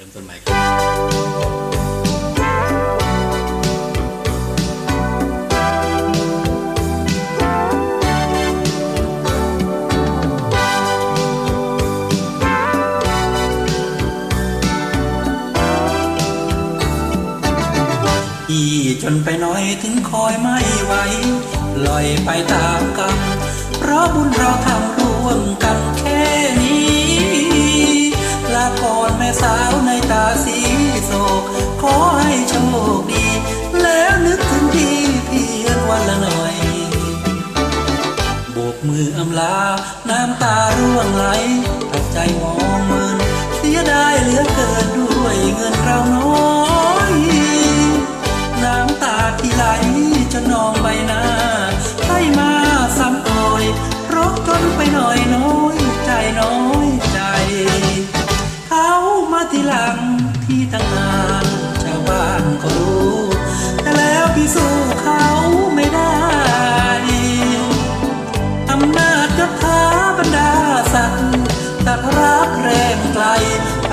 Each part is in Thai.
ริ่มต้นใหม่ครับพี่จนไปน่อยถึงคอยไม่ไหวลอยไปตามกรรม เพราะบุญเราทำร่วมกันแค่นี้ ลาก่อนแม่สาว มืออำลา น้ำตาร่วงไหลตัดใจมองเมินเสียดายเหลือเกินด้วยเงินเราน้อย น้ำตาที่ไหลจนนองใบหน้าให้มาซ้ำรอยราะจนไปหน่อยน้อยใจน้อยใจ เขามาทีหลังที่ตั้งนา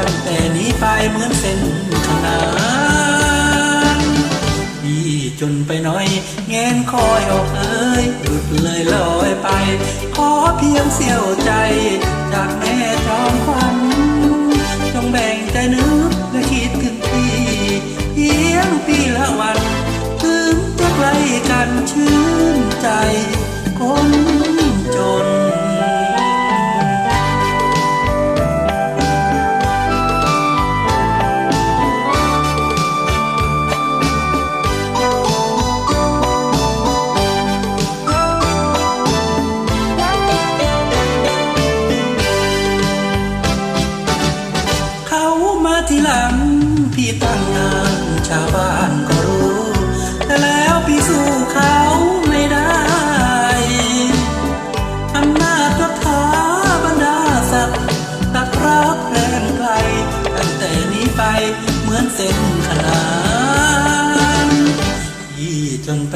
ตั้งแต่นี้ไปเหมือนเส้นขนานพี่จนไปน้อยเงนคอยออกเอ้ยหลุดเลยลอยไป ขอเพียงเสียวใจ จากแม่จอมควัน ตั้งนานชาวบ้านก็รู้ แต่แล้วพี่สู้เขาไม่ได้อำนาจรัฐาบรรดาศักดิ์ตัดรักแรงไกลตั้งแต่นี้ไปเหมือนเส้นขนานที่จนไป